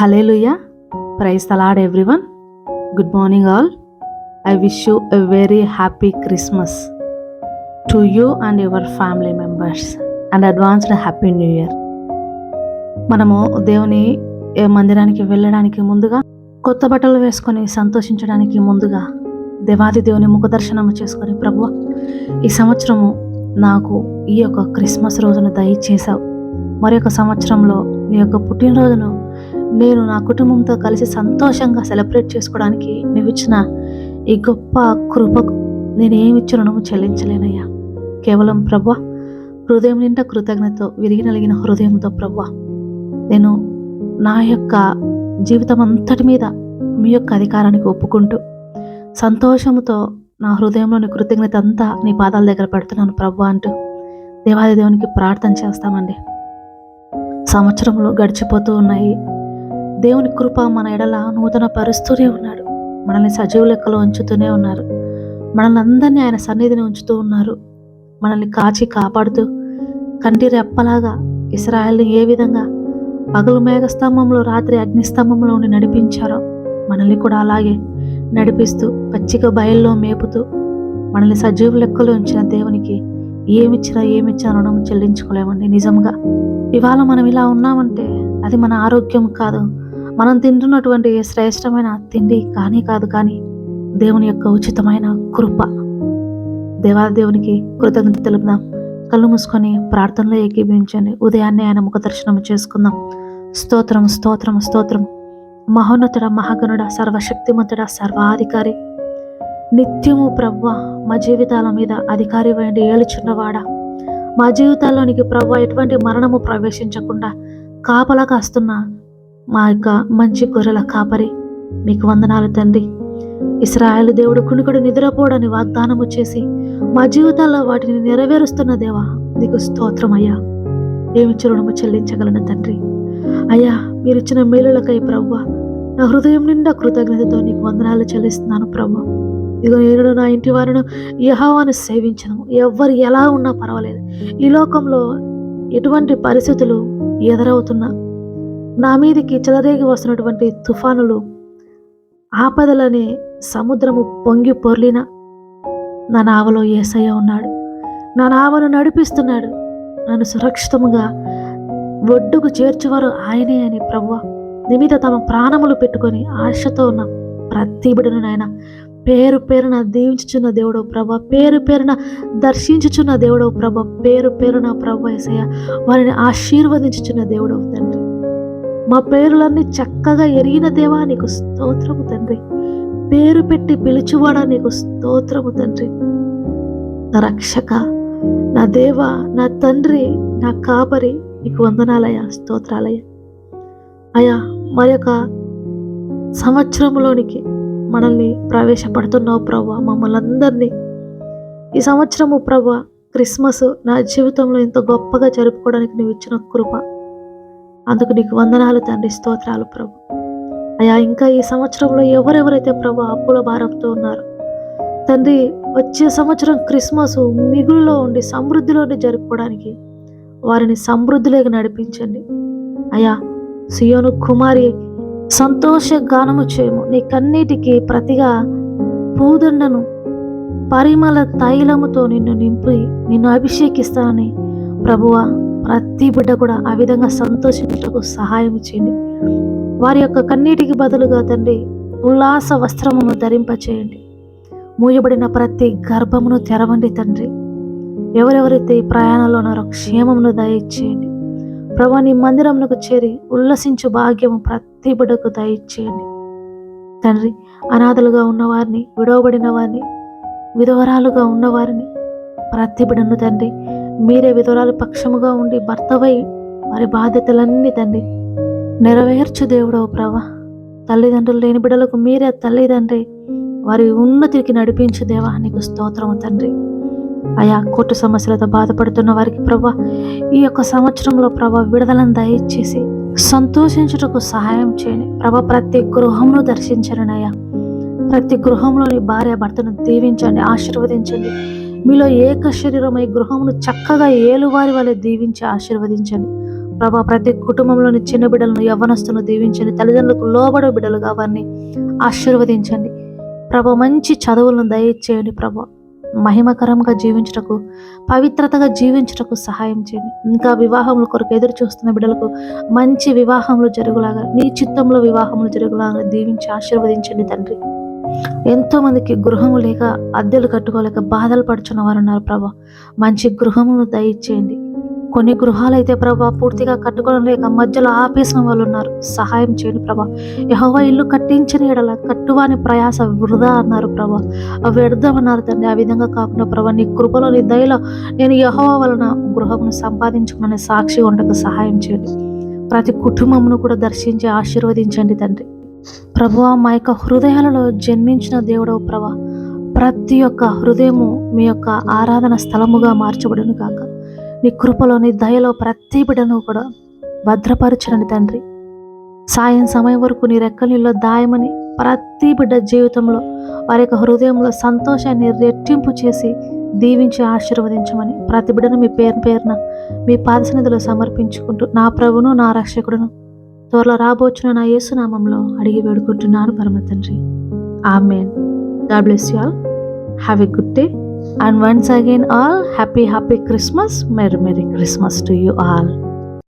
హలే hallelujah praise the Lord everyone good morning all I wish you a very happy Christmas to you and your family members and advanced happy new year మనము దేవుని మందిరానికి వెళ్ళడానికి ముందుగా కొత్త బట్టలు వేసుకొని సంతోషించడానికి ముందుగా దేవాది దేవుని ముఖ దర్శనము చేసుకొని ప్రభు ఈ సంవత్సరము నాకు ఈ యొక్క క్రిస్మస్ రోజును దయచేశావు. మరి యొక్క సంవత్సరంలో నీ యొక్క పుట్టినరోజును నేను నా కుటుంబంతో కలిసి సంతోషంగా సెలబ్రేట్ చేసుకోవడానికి నువ్వు ఇచ్చిన ఈ గొప్ప కృపకు నేను ఏమి ఇచ్చిన రుణము చెల్లించలేనయ్యా. కేవలం ప్రభా హృదయం నిండా కృతజ్ఞతతో విరిగినలిగిన హృదయంతో ప్రభా నేను నా యొక్క జీవితం అంతటి మీద మీ యొక్క అధికారానికి ఒప్పుకుంటూ సంతోషంతో నా హృదయంలోని కృతజ్ఞత అంతా నీ పాదాల దగ్గర పెడుతున్నాను ప్రభు అంటూ దేవాది దేవునికి ప్రార్థన చేస్తామండి. సంవత్సరంలో గడిచిపోతూ ఉన్నాయి. దేవుని కృప మన ఎడల నూతన పరుస్తూనే ఉన్నాడు. మనల్ని సజీవ లెక్కలో ఉంచుతూనే ఉన్నారు. మనల్ని అందరినీ ఆయన సన్నిధిని ఉంచుతూ ఉన్నారు. మనల్ని కాచి కాపాడుతూ కంటి రెప్పలాగా ఇస్రాయల్ని ఏ విధంగా పగలు మేఘస్తంభంలో రాత్రి అగ్నిస్తంభంలో ఉండి నడిపించారో మనల్ని కూడా అలాగే నడిపిస్తూ పచ్చిక బయల్లో మేపుతూ మనల్ని సజీవ లెక్కలో ఉంచిన దేవునికి ఏమిచ్చినా ఏమిచ్చినా రుణం చెల్లించుకోలేమండి నిజంగా. ఇవాళ మనం ఇలా ఉన్నామంటే అది మన ఆరోగ్యం కాదు. మనం తింటున్నటువంటి శ్రేష్టమైన తిండి కానీ కాదు కానీ దేవుని యొక్క ఉచితమైన కృప. దేవాదేవునికి కృతజ్ఞత తెలుపుదాం. కళ్ళు మూసుకొని ప్రార్థనలో ఏకీభించండి ఉదయాన్నే ఆయన ముఖ దర్శనం చేసుకుందాం. స్తోత్రం స్తోత్రం స్తోత్రం. మహోన్నతుడ మహాగణుడ సర్వశక్తిమంతుడ సర్వాధికారి. నిత్యము ప్రవ్వ మా జీవితాల మీద అధికారి వేయండి. ఏలుచున్నవాడా. మా జీవితాల్లోనికి ప్రవ్వ ఎటువంటి మరణము ప్రవేశించకుండా కాపలా కాస్తున్న మా యొక్క మంచి గొర్రెల కాపరి. మీకు వందనాలు తండ్రి. ఇస్రాయలు దేవుడు కునుకుడు నిద్రపోడని వాగ్దానము చేసి మా జీవితాల్లో వాటిని నెరవేరుస్తున్న దేవా నీకు స్తోత్రం అయ్యా. ఏమి రుణము చెల్లించగలను తండ్రి. అయ్యా మీరిచ్చిన మేలులకై ప్రవ్వ నా హృదయం నిండా కృతజ్ఞతతో నీకు వందనాలు చెల్లిస్తున్నాను ప్రభు ఇదిగో నేను నా ఇంటి వారిను యహోవాను సేవించను. ఎవ్వరు ఎలా ఉన్నా పర్వాలేదు. ఈ లోకంలో ఎటువంటి పరిస్థితులు ఎదురవుతున్నా నా మీదకి చెలరేగి వస్తున్నటువంటి తుఫానులు ఆపదలనే సముద్రము పొంగి పొర్లిన నా నావలో ఏసయ్య ఉన్నాడు. నా నావను నడిపిస్తున్నాడు. నన్ను సురక్షితముగా ఒడ్డుకు చేర్చువారు ఆయనే అని ప్రభు నీ మీద తమ ప్రాణములు పెట్టుకొని ఆశతో ఉన్న ప్రతి బిడను నాయన పేరు పేరున దీవించుచున్న దేవుడో ప్రభ పేరు పేరున దర్శించుచున్న దేవుడో ప్రభ పేరు పేరున ప్రభ ఏసయ్య వారిని ఆశీర్వదించుచున్న దేవుడో తండ్రి. మా పేరులన్నీ చక్కగా ఎరిగిన దేవా నీకు స్తోత్రము తండ్రి. పేరు పెట్టి పిలుచువాడా నీకు స్తోత్రము తండ్రి. నా రక్షక నా దేవ నా తండ్రి నా కాపరి నీకు వందనాలయ స్తోత్రాలయ అయా మరి యొక్క సంవత్సరంలోనికి మనల్ని ప్రవేశపడుతున్నావు ప్రభా మమ్మల్ని అందరినీ. ఈ సంవత్సరము ప్రభా క్రిస్మస్ నా జీవితంలో ఎంతో గొప్పగా జరుపుకోవడానికి నువ్వు ఇచ్చిన కృప. అందుకు నీకు వందనాలు తండ్రి. స్తోత్రాలు ప్రభు. అయా ఇంకా ఈ సంవత్సరంలో ఎవరెవరైతే ప్రభు అప్పుల భారంతో ఉన్నారు తండ్రి వచ్చే సంవత్సరం క్రిస్మస్ మిగులులో ఉండి సమృద్ధిలోనే జరుపుకోవడానికి వారిని సమృద్ధిలోకి నడిపించండి. అయా సియోను కుమారి సంతోష గానము చేయము. నీ కన్నీటికి ప్రతిగా పూదండను పరిమళ తైలముతో నిన్ను నింపి నిన్ను అభిషేకిస్తానని ప్రభువా ప్రతి బిడ్డ కూడా ఆ విధంగా సంతోషించటకు సహాయం చేయండి. వారి యొక్క కన్నీటికి బదులుగా తండ్రి ఉల్లాస వస్త్రమును ధరింపచేయండి. మూయబడిన ప్రతి గర్భమును తెరవండి తండ్రి. ఎవరెవరైతే ఈ ప్రయాణంలో ఉన్నారో క్షేమమును దయచేయండి. ప్రభా నీ మందిరమునకు చేరి ఉల్లసించు భాగ్యము ప్రతి బిడ్డకు దయచేయండి. తండ్రి అనాథలుగా ఉన్నవారిని విడవబడిన వారిని విధవరాలుగా ఉన్నవారిని ప్రతి బిడ్డను తండ్రి మీరే విధురాలు పక్షముగా ఉండి భర్తవై వారి బాధ్యతలన్నీ తండ్రి. నెరవేర్చు దేవుడవు ప్రభా. తల్లిదండ్రులు లేని బిడ్డలకు మీరే తల్లిదండ్రి. వారి ఉన్నతికి నడిపించు దేవా నీకు స్తోత్రము తండ్రి. అయా కోర్టు సమస్యలతో బాధపడుతున్న వారికి ప్రభా ఈ యొక్క సంవత్సరంలో ప్రభా విడుదలను దయచేసి సంతోషించుటకు సహాయం చేయండి. ప్రభా ప్రతి గృహంలో దర్శించండి అయ్యా. ప్రతి గృహంలోని భార్య భర్తను దీవించండి ఆశీర్వదించండి. మీలో ఏక శరీరమై గృహమును చక్కగా ఏలువారి వలె దీవించి ఆశీర్వదించండి. ప్రభా ప్రతి కుటుంబంలోని చిన్న బిడ్డలను యవ్వనస్తును దీవించండి. తల్లిదండ్రులకు లోబడే బిడ్డలుగా వారిని ఆశీర్వదించండి. ప్రభ మంచి చదువులను దయచేయండి ప్రభ. మహిమకరంగా జీవించుటకు పవిత్రతగా జీవించుటకు సహాయం చేయండి. ఇంకా వివాహముల కొరకు ఎదురు చూస్తున్న బిడ్డలకు మంచి వివాహములు జరుగులాగా నీ చిత్తంలో వివాహములు జరుగులాగా దీవించి ఆశీర్వదించండి తండ్రి. ఎంతోమందికి గృహము లేక అద్దెలు కట్టుకోలేక బాధలు పడుచున్న వారు ఉన్నారు ప్రభా. మంచి గృహమును దయచేయండి. కొన్ని గృహాలు అయితే ప్రభా పూర్తిగా కట్టుకోవడం లేక మధ్యలో ఆపేసిన వాళ్ళు ఉన్నారు. సహాయం చేయండి ప్రభా. యహోవా ఇల్లు కట్టించిన ఎడల కట్టువాని ప్రయాస వృధా అన్నారు ప్రభా. వ్యర్థం అన్నారు తండ్రి. ఆ విధంగా కాకుండా ప్రభా నీ కృపలో నీ దయలో నేను యహోవా వలన గృహమును సంపాదించుకున్న సాక్షి ఉండక సహాయం చేయండి. ప్రతి కుటుంబమును కూడా దర్శించి ఆశీర్వదించండి తండ్రి. ప్రభువా మా యొక్క హృదయాలలో జన్మించిన దేవుడవు ప్రభా ప్రతి ఒక్క హృదయము మీ యొక్క ఆరాధన స్థలముగా మార్చబడును కాక నీ కృపలో నీ దయలో ప్రతి బిడను కూడా భద్రపరచనని తండ్రి. సాయం సమయం వరకు నీ రెక్కలిలో దాయమని ప్రతి బిడ్డ జీవితంలో వారి యొక్క హృదయంలో సంతోషాన్ని రెట్టింపు చేసి దీవించి ఆశీర్వదించమని ప్రతి బిడ్డను మీ పేరు పేరున మీ పాదసన్నిధిలో సమర్పించుకుంటూ నా ప్రభును నా రక్షకుడును త్వరలో రాబోచున్న నా యేసునామంలో అడిగి వేడుకుంటున్నాను పరమ తండ్రి amen. God bless you all. Have a good day. And once again all happy happy Christmas. Merry merry Christmas to you all.